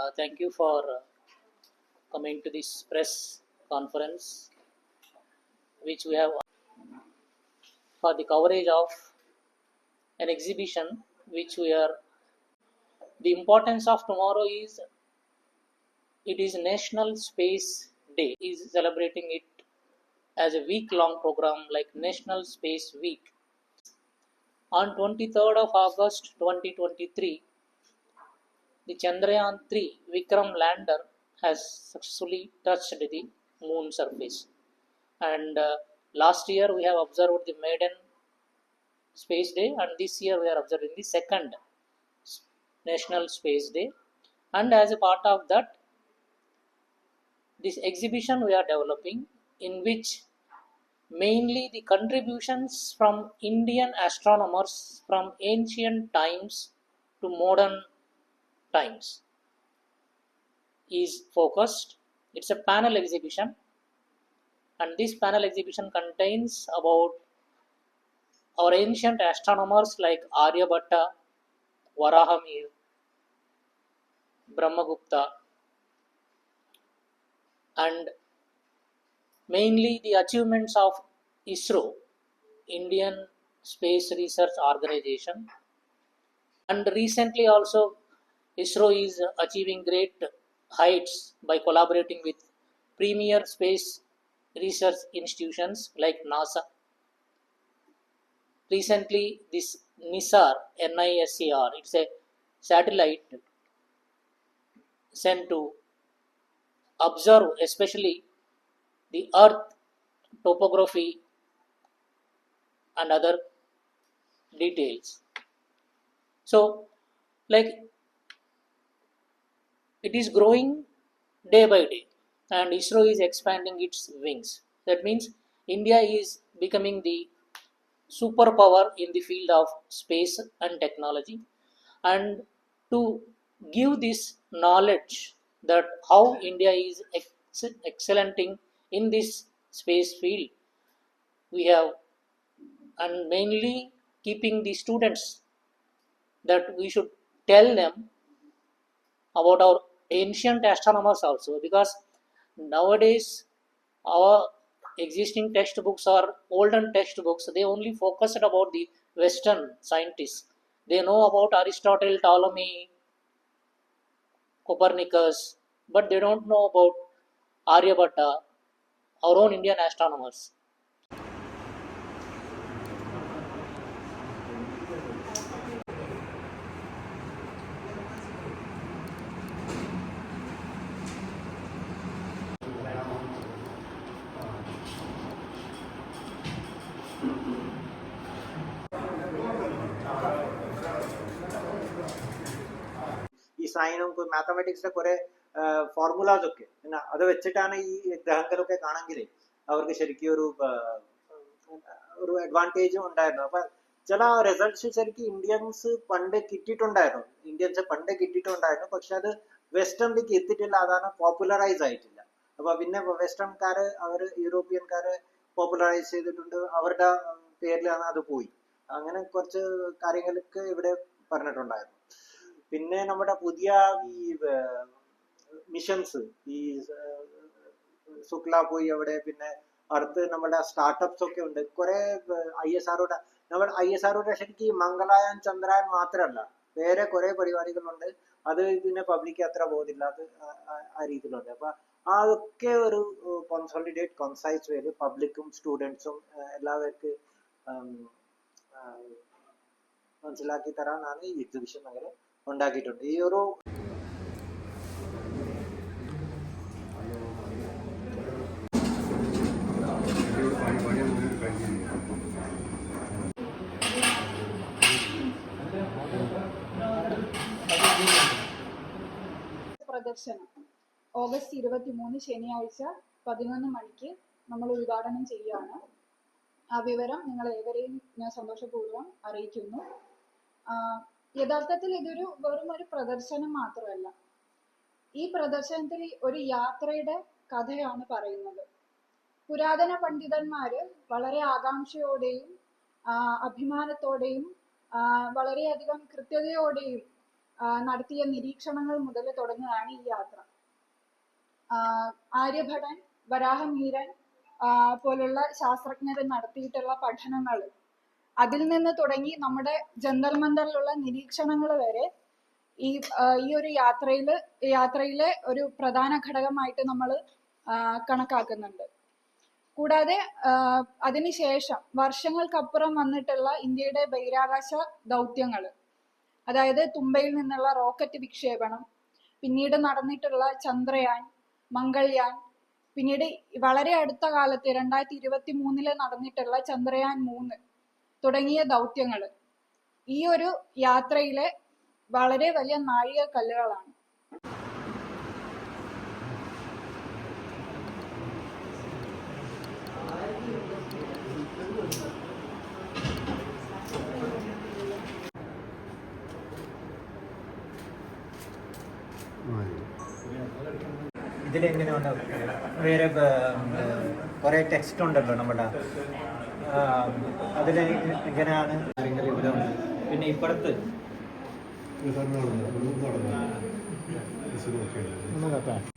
uh, thank you for uh, coming to this press conference, which we have for the coverage of an exhibition which we are. The importance of tomorrow is it is National Space Day. Is celebrating it as a week-long program like National Space Week. On 23rd of August 2023, the Chandrayaan 3 Vikram lander has successfully touched the moon surface. And uh, last year we have observed the maiden space day, and this year we are observing the second National Space Day. And as a part of that, this exhibition we are developing, in which mainly the contributions from Indian astronomers from ancient times to modern times. Is focused. It's a panel exhibition, and this panel exhibition contains about our ancient astronomers like Aryabhatta, Varahamir, Brahmagupta, and mainly the achievements of ISRO, Indian Space Research Organization, and recently also ISRO is achieving great heights by collaborating with premier space research institutions like NASA. Recently, this NISAR, NISAR, it's a satellite sent to observe especially the earth topography and other details. So, like it is growing day by day, and ISRO is expanding its wings. That means India is becoming the superpower in the field of space and technology, and to give this knowledge that how India is ex- excellenting in this space field, we have and mainly keeping the students that we should tell them about our ancient astronomers also because nowadays our existing textbooks are olden textbooks they only focused about the western scientists. They know about aristotle ptolemy copernicus but they don't know about aryabhatta our own indian astronomers സൈനും മാത്തമാറ്റിക്സിലെ കുറെ formulas ഒക്കെ. അത് വെച്ചിട്ടാണ് ഈ ഗ്രഹങ്ങളൊക്കെ കാണാമെങ്കിൽ അവർക്ക് ശരിക്കും ഒരു ഒരു അഡ്വാന്റേജും ഉണ്ടായിരുന്നു. അപ്പൊ ചില റിസൾട്ട്സ് ശരിക്കും ഇന്ത്യൻസ് പണ്ട് കിട്ടിയിട്ടുണ്ടായിരുന്നു. ഇന്ത്യൻസ് പണ്ട് കിട്ടിയിട്ടുണ്ടായിരുന്നു. പക്ഷെ അത് വെസ്റ്റേണിലേക്ക് എത്തിയിട്ടില്ല. അതാണ് പോപ്പുലറൈസ് ആയിട്ടില്ല. അപ്പൊ പിന്നെ വെസ്റ്റേൺകാര് അവർ യൂറോപ്യൻകാര് പോപ്പുലറൈസ് ചെയ്തിട്ടുണ്ട്. അവരുടെ പേരിലാണ് അത് പോയി. അങ്ങനെ കുറച്ച് കാര്യങ്ങൾക്ക് ഇവിടെ പറഞ്ഞിട്ടുണ്ടായിരുന്നു. പിന്നെ നമ്മുടെ പുതിയ ഈ മിഷൻസ് ഈ ശുക്ല പോയി അവിടെ പിന്നെ അടുത്ത് നമ്മുടെ സ്റ്റാർട്ടപ്സ് ഒക്കെ ഉണ്ട്. കുറെ ഐ എസ് ആറോടെ നമ്മൾ ഐ എസ് ആറോടെ ശരിക്കും ഈ മംഗളായൻ ചന്ദ്രായൻ മാത്രമല്ല വേറെ കുറെ പരിപാടികളുണ്ട്. അത് പിന്നെ പബ്ലിക് അത്ര പോകുന്നില്ല അത് ആ- രീതിയിലുണ്ട്. അപ്പൊ അതൊക്കെ ഒരു കോൺസോളിഡേറ്റ് കോൺസൈസ് വേൽ പബ്ലിക്കും സ്റ്റുഡൻസും എല്ലാവർക്കും മനസ്സിലാക്കി തരാനാണ് ഈ എക്സിബിഷൻ അങ്ങനെ ഉണ്ടാക്കിയിട്ടുണ്ട്. ഈ ഒരു പ്രദർശനം. ഓഗസ്റ്റ് ഇരുപത്തി മൂന്ന് ശനിയാഴ്ച പതിനൊന്ന് മണിക്ക് നമ്മൾ ഉദ്ഘാടനം ചെയ്യുകയാണ്. ആ വിവരം നിങ്ങൾ ഏവരെയും ഞാൻ സന്തോഷപൂർവം അറിയിക്കുന്നു. യഥാർത്ഥത്തിൽ ഇതൊരു വെറും ഒരു പ്രദർശനം മാത്രമല്ല. ഈ പ്രദർശനത്തിൽ ഒരു യാത്രയുടെ കഥയാണ് പറയുന്നത്. പുരാതന പണ്ഡിതന്മാര് വളരെ ആകാംക്ഷയോടെയും അഭിമാനത്തോടെയും വളരെയധികം കൃത്യതയോടെയും നടത്തിയ നിരീക്ഷണങ്ങൾ മുതൽ തുടങ്ങുകയാണ് ഈ യാത്ര. ആര്യഭടൻ വരാഹമീരൻ പോലുള്ള ശാസ്ത്രജ്ഞർ നടത്തിയിട്ടുള്ള പഠനങ്ങൾ അതിൽ നിന്ന് തുടങ്ങി നമ്മുടെ ജന്തർ മന്ദറിലുള്ള നിരീക്ഷണങ്ങൾ വരെ ഈ ഈ ഒരു യാത്രയിൽ യാത്രയിലെ ഒരു പ്രധാന ഘടകമായിട്ട് നമ്മൾ കണക്കാക്കുന്നുണ്ട്. കൂടാതെ അതിനുശേഷം വർഷങ്ങൾക്കപ്പുറം വന്നിട്ടുള്ള ഇന്ത്യയുടെ ബഹിരാകാശ ദൗത്യങ്ങൾ അതായത് തുമ്പയിൽ നിന്നുള്ള റോക്കറ്റ് വിക്ഷേപണം പിന്നീട് നടന്നിട്ടുള്ള ചന്ദ്രയാൻ മംഗൾയാൻ പിന്നീട് വളരെ അടുത്ത കാലത്ത് രണ്ടായിരത്തി ഇരുപത്തി മൂന്നിൽ നടന്നിട്ടുള്ള ചന്ദ്രയാൻ മൂന്ന് തുടങ്ങിയ ദൗത്യങ്ങൾ ഈ ഒരു യാത്രയിലെ വളരെ വലിയ നാഴിക കല്ലുകളാണ്. ഇതിലെങ്ങനെയുണ്ട്? വേറെ കുറെ ടെക്സ്റ്റ് ഉണ്ടല്ലോ നമ്മുടെ. അതിൽ എങ്ങനെയാണ് കാര്യങ്ങൾ ഇവിടെ ഉണ്ട് പിന്നെ ഇപ്പുറത്ത് നടന്നു